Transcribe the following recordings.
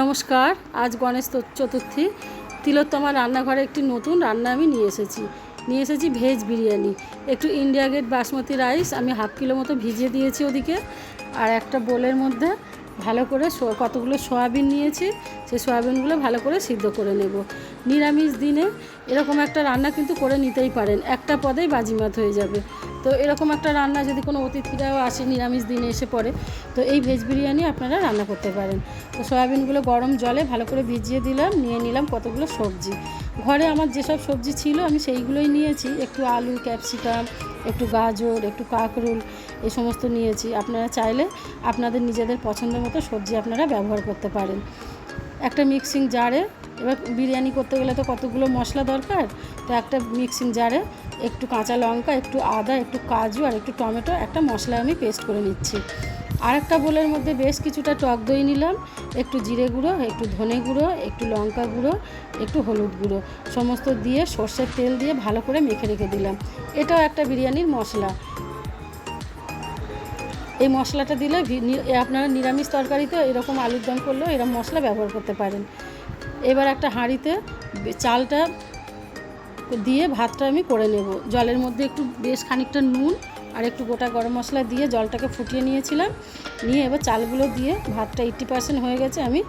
নমস্কার, আজ গণেশ চতুর্থী। তিলোত্তমা রান্নাঘরে একটি নতুন রান্না আমি নিয়ে এসেছি। নিয়ে এসেছি ভেজ বিরিয়ানি। একটু ইন্ডিয়া গেট বাসমতি রাইস আমি হাফ কিলো মতো ভিজিয়ে দিয়েছি ওদিকে। আর একটা বোলের মধ্যে ভালো করে কতগুলো সয়াবিন নিয়েছি। সেই সয়াবিনগুলো ভালো করে সিদ্ধ করে নেব। নিরামিষ দিনে এরকম একটা রান্না কিন্তু করে নিতেই পারেন। একটা পদেই বাজিমাত হয়ে যাবে। তো এরকম একটা রান্না যদি কোনো অতিথিরাও আসে, নিরামিষ দিনে এসে পড়ে, তো এই ভেজ বিরিয়ানি আপনারা রান্না করতে পারেন। তো সয়াবিনগুলো গরম জলে ভালো করে ভিজিয়ে দিলাম, নিয়ে নিলাম কতগুলো সবজি। ঘরে আমার যেসব সবজি ছিল আমি সেইগুলোই নিয়েছি। একটু আলু, ক্যাপসিকাম, একটু গাজর, একটু কাঁকরুল, এই সমস্ত নিয়েছি। আপনারা চাইলে আপনাদের নিজেদের পছন্দ মতো সবজি আপনারা ব্যবহার করতে পারেন। একটা মিক্সিং জারে এবার বিরিয়ানি করতে গেলে তো কতগুলো মশলা দরকার? তো একটা মিক্সিং জারে একটু কাঁচা লঙ্কা, একটু আদা, একটু কাজু আর একটু টমেটো একটা মশলা আমি পেস্ট করে নিচ্ছি। আর একটা বোলের মধ্যে বেশ কিছুটা টক দই নিলাম, একটু জিরে গুঁড়ো, একটু ধনে গুঁড়ো, একটু লঙ্কা গুঁড়ো, একটু হলুদ গুঁড়ো, সমস্ত দিয়ে সর্ষের তেল দিয়ে ভালো করে মেখে রেখে দিলাম। এটাও একটা বিরিয়ানির মশলা। এই মশলাটা দিলে আপনারা নিরামিষ তরকারিতে এরকম আলুর দম করলেও এরকম মশলা ব্যবহার করতে পারেন। এবার একটা হাঁড়িতে চালটা দিয়ে ভাতটা আমি করে নেব। জলের মধ্যে একটু বেশ খানিকটা নুন আর একটু গোটা গরম মশলা দিয়ে জলটাকে ফুটিয়ে নিয়েছিলাম। নিয়ে এবার চালগুলো দিয়ে ভাতটা এইট্টি পার্সেন্ট হয়ে গেছে আমি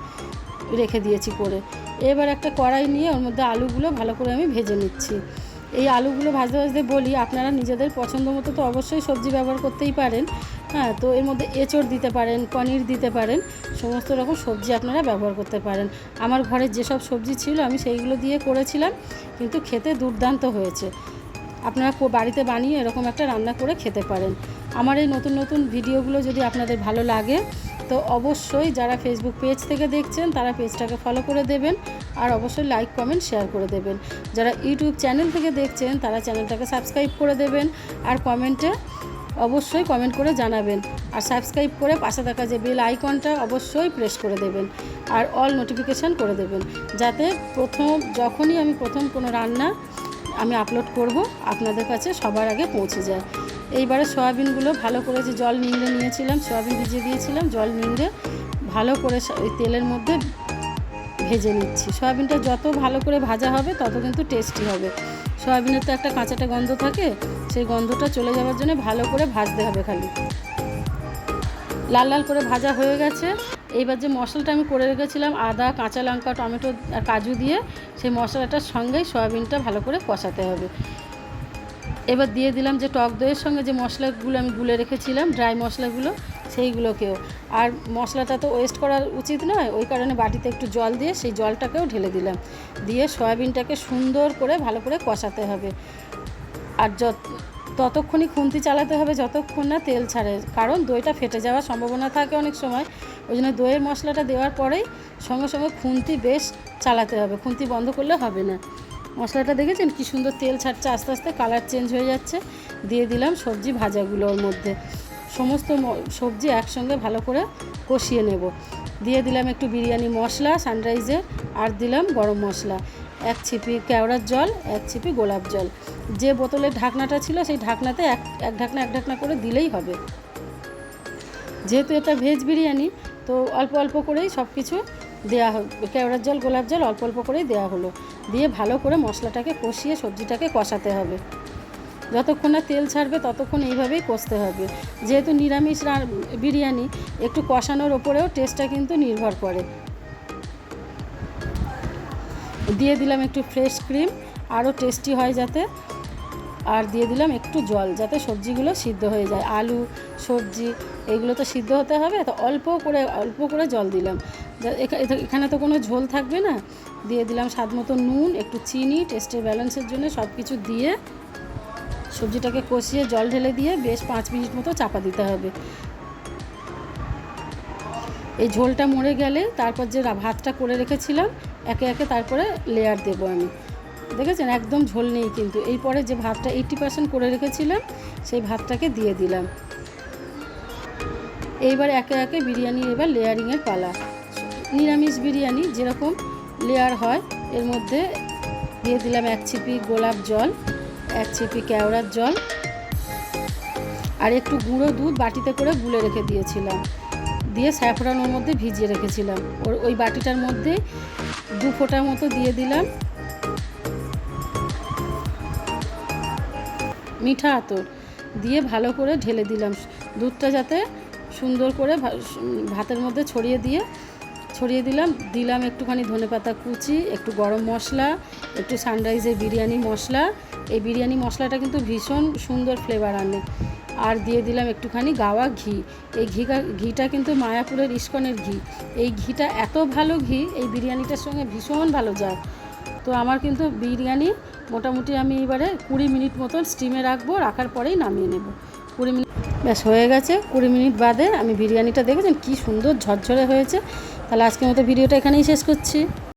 রেখে দিয়েছি করে। এবার একটা কড়াই নিয়ে ওর মধ্যে আলুগুলো ভালো করে আমি ভেজে নিচ্ছি। এই আলুগুলো ভাজতে ভাজতে বলি, আপনারা নিজেদের পছন্দ মতো তো অবশ্যই সবজি ব্যবহার করতেই পারেন। হ্যাঁ তো এর মধ্যে এঁচড় দিতে পারেন, পনির দিতে পারেন, সমস্ত রকম সবজি আপনারা ব্যবহার করতে পারেন। আমার ঘরে যেসব সবজি ছিল আমি সেইগুলো দিয়ে করেছিলাম, কিন্তু খেতে দুর্দান্ত হয়েছে। আপনারা বাড়িতে বানিয়ে এরকম একটা রান্না করে খেতে পারেন। আমার এই নতুন নতুন ভিডিওগুলো যদি আপনাদের ভালো লাগে তো অবশ্যই যারা ফেসবুক পেজ থেকে দেখছেন, তারা পেজটাকে ফলো করে দেবেন আর অবশ্যই লাইক কমেন্ট শেয়ার করে দেবেন। যারা ইউটিউব চ্যানেল থেকে দেখছেন, তারা চ্যানেলটাকে সাবস্ক্রাইব করে দেবেন আর কমেন্টে অবশ্যই কমেন্ট করে জানাবেন। আর সাবস্ক্রাইব করে পাশে থাকা যে বেল আইকনটা অবশ্যই প্রেস করে দেবেন আর অল নোটিফিকেশান করে দেবেন। যাতে প্রথম, যখনই আমি প্রথম কোনো রান্না আমি আপলোড করব, আপনাদের কাছে সবার আগে পৌঁছে যায়। এইবারে সয়াবিনগুলো ভালো করে যে জল নিংড়ে নিয়েছিলাম, সয়াবিন ভিজিয়ে দিয়েছিলাম, জল নিংড়ে ভালো করে ওই তেলের মধ্যে ভেজে নিচ্ছি। সয়াবিনটা যত ভালো করে ভাজা হবে, তত কিন্তু টেস্টি হবে। সয়াবিনের তো একটা কাঁচাটা গন্ধ থাকে, সেই গন্ধটা চলে যাওয়ার জন্য ভালো করে ভাজতে হবে খালি। লাল লাল করে ভাজা হয়ে গেছে। এইবার যে মশলাটা আমি করে রেখেছিলাম, আদা, কাঁচা লঙ্কা, টমেটো আর কাজু দিয়ে, সেই মশলাটার সঙ্গেই সয়াবিনটা ভালো করে কষাতে হবে। এবার দিয়ে দিলাম যে টক দইয়ের সঙ্গে যে মশলাগুলো আমি গুলে রেখেছিলাম ড্রাই মশলাগুলো, সেইগুলোকেও। আর মশলাটা তো ওয়েস্ট করা উচিত নয়, ওই কারণে বাটিতে একটু জল দিয়ে সেই জলটাকেও ঢেলে দিলাম। দিয়ে সয়াবিনটাকে সুন্দর করে ভালো করে কষাতে হবে। আর যত, ততক্ষণই খুন্তি চালাতে হবে, যতক্ষণ না তেল ছাড়ে। কারণ দইটা ফেটে যাওয়ার সম্ভাবনা থাকে অনেক সময়। ওই জন্য দইয়ের মশলাটা দেওয়ার পরেই সঙ্গে সঙ্গে খুন্তি বেশ চালাতে হবে, খুন্তি বন্ধ করলে হবে না। মশলাটা দেখেছেন? কি সুন্দর তেল ছাড়ছে, আস্তে আস্তে কালার চেঞ্জ হয়ে যাচ্ছে। দিয়ে দিলাম সবজি ভাজাগুলোর মধ্যে। সমস্ত সবজি একসঙ্গে ভালো করে কষিয়ে নেব। দিয়ে দিলাম একটু বিরিয়ানি মশলা সানরাইজের আর দিলাম গরম মশলা। এক ছিপি কেওড়ার জল, এক ছিপি গোলাপ জল। যে বোতলের ঢাকনাটা ছিল, সেই ঢাকনাতে এক এক ঢাকনা এক ঢাকনা করে দিলেই হবে। যেহেতু এটা ভেজ বিরিয়ানি, তো অল্প অল্প করেই সব কিছু দেওয়া কেওড়ার জল, গোলাপ জল অল্প অল্প করেই দেওয়া হলো। দিয়ে ভালো করে মশলাটাকে কষিয়ে সবজিটাকে কষাতে হবে। যতক্ষণ না তেল ছাড়বে ততক্ষণ এইভাবেই কষতে হবে। যেহেতু নিরামিষ বিরিয়ানি, একটু কষানোর ওপরেও টেস্টটা কিন্তু নির্ভর করে। দিয়ে দিলাম একটু ফ্রেশ ক্রিম আরও টেস্টি হয় যাতে। আর দিয়ে দিলাম একটু জল যাতে সবজিগুলো সিদ্ধ হয়ে যায়। আলু, সবজি, এগুলো তো সিদ্ধ হতে হবে, তো অল্প করে অল্প করে জল দিলাম। এখা- এখানে তো কোনো ঝোল থাকবে না। দিয়ে দিলাম স্বাদ মতো নুন, একটু চিনি, টেস্টের ব্যালেন্সের জন্য সব কিছু দিয়ে সবজিটাকে কষিয়ে জল ঢেলে দিয়ে বেশ পাঁচ মিনিট মতো চাপা দিতে হবে। এই ঝোলটা মরে গেলে তারপর যে ভাতটা করে রেখেছিলাম, একে একে তারপরে লেয়ার দেবো আমি। দেখেছেন? একদম ঝোল নেই কিন্তু। এই পরে যে ভাতটা এইটটি পার্সেন্ট করে রেখেছিলাম, সেই ভাতটাকে দিয়ে দিলাম। এইবার একে একে বিরিয়ানি, এবার লেয়ারিংয়ের পালা। নিরামিষ বিরিয়ানি যেরকম লেয়ার হয়, এর মধ্যে দিয়ে দিলাম এক ছিপি গোলাপ জল, এক ছিপি কেওড়ার জল, আর একটু গুঁড়ো দুধ বাটিতে করে গুলে রেখে দিয়েছিলাম। দিয়ে স্যাফরান ওর মধ্যে ভিজিয়ে রেখেছিলাম। ওর ওই বাটিটার মধ্যে দু ফোঁটার মতো দিয়ে দিলাম। মিঠা আতর দিয়ে ভালো করে ঢেলে দিলাম। দুধটা যাতে সুন্দর করে ভাতের মধ্যে ছড়িয়ে দিয়ে, ছড়িয়ে দিলাম। দিলাম একটুখানি ধনেপাতা কুচি, একটু গরম মশলা, একটু সানরাইজের বিরিয়ানি মশলা। এই বিরিয়ানি মশলাটা কিন্তু ভীষণ সুন্দর ফ্লেভার আনে। আর দিয়ে দিলাম একটুখানি গাওয়া ঘি। এই ঘি ঘিটা কিন্তু মায়াপুরের ইস্কনের ঘি। এই ঘিটা এত ভালো ঘি, এই বিরিয়ানিটার সঙ্গে ভীষণ ভালো যায়। তো আমার কিন্তু বিরিয়ানি মোটামুটি আমি এবারে কুড়ি মিনিট মতন স্টিমে রাখব, রাখার পরেই নামিয়ে নেব। কুড়ি মিনিট ব্যাস, হয়ে গেছে। কুড়ি মিনিট বাদে আমি বিরিয়ানিটা দেখেছেন কি সুন্দর ঝরঝরে হয়েছে। তাহলে আজকের মতো ভিডিওটা এখানেই শেষ করছি।